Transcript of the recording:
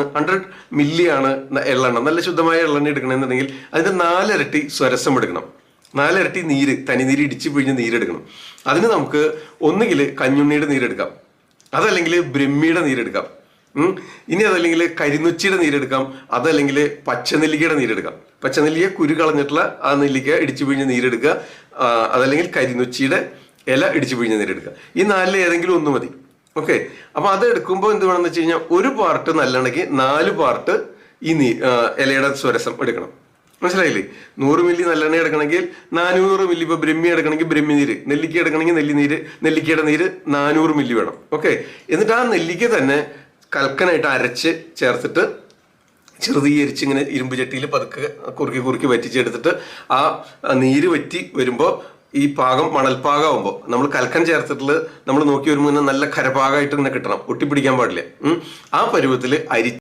Hundred milli ആണ് എള്ളെണ്ണ. നല്ല ശുദ്ധമായ എള്ളെണ്ണ എടുക്കണമെന്നുണ്ടെങ്കിൽ അതിന്റെ നാലിരട്ടി സ്വരസം എടുക്കണം. നാലിരട്ടി നീര് തനിനീര് ഇടിച്ചു പിഴിഞ്ഞ് നീരെടുക്കണം. അതിന് നമുക്ക് ഒന്നുകിൽ കഞ്ഞുണ്ണിയുടെ നീരെടുക്കാം. അതല്ലെങ്കിൽ ബ്രഹ്മിയുടെ നീരെടുക്കാം. ഇനി അതല്ലെങ്കിൽ കരിനുച്ചിയുടെ നീരെടുക്കാം. അതല്ലെങ്കിൽ പച്ചനെല്ലിക്കയുടെ നീരെടുക്കാം. പച്ചനെല്ലിക്ക കുരു കളഞ്ഞിട്ടുള്ള ആ നെല്ലിക്ക ഇടിച്ചു പിഴിഞ്ഞ് നീരെടുക്കുക. അതല്ലെങ്കിൽ കരിനുച്ചിയുടെ ഇല ഇടിച്ചു പിഴിഞ്ഞ് നീരെടുക്കുക. ഈ നാലിൽ ഏതെങ്കിലും ഒന്ന് മതി. ഓക്കെ അപ്പൊ അത് എടുക്കുമ്പോൾ എന്ത് വേണമെന്ന് വെച്ച് കഴിഞ്ഞാൽ ഒരു പാർട്ട് നല്ലണെങ്കിൽ നാല് പാർട്ട് ഈ നീ ഇലയുടെ സ്വരസം എടുക്കണം. മനസ്സിലായില്ലേ? നൂറ് മില്ലി നല്ലെണ്ണ എടുക്കണമെങ്കിൽ നാനൂറ് മില്ലി ഇപ്പൊ ബ്രഹ്മി എടുക്കണമെങ്കിൽ ബ്രഹ്മി നീര് നെല്ലിക്ക എടുക്കണമെങ്കിൽ നെല്ലി നീര് നെല്ലിക്കയുടെ നീര് നാനൂറ് മില്ലി വേണം. ഓക്കെ എന്നിട്ട് ആ നെല്ലിക്ക തന്നെ കൽക്കനായിട്ട് അരച്ച് ചേർത്തിട്ട് ചെറുതീകരിച്ച് ഇങ്ങനെ ഇരുമ്പ് ചട്ടിയിൽ പതുക്കെ കുറുക്കി കുറുക്കി വറ്റിച്ചെടുത്തിട്ട് ആ നീര് വറ്റി വരുമ്പോൾ ഈ പാകം മണൽപ്പാകമാകുമ്പോൾ നമ്മൾ കൽക്കൻ ചേർത്തിട്ട് നമ്മൾ നോക്കി വരുമ്പോൾ നല്ല കരപാകമായിട്ട് ഇങ്ങനെ കിട്ടണം. ഒട്ടിപ്പിടിക്കാൻ പാടില്ല. ആ പരുവത്തിൽ അരി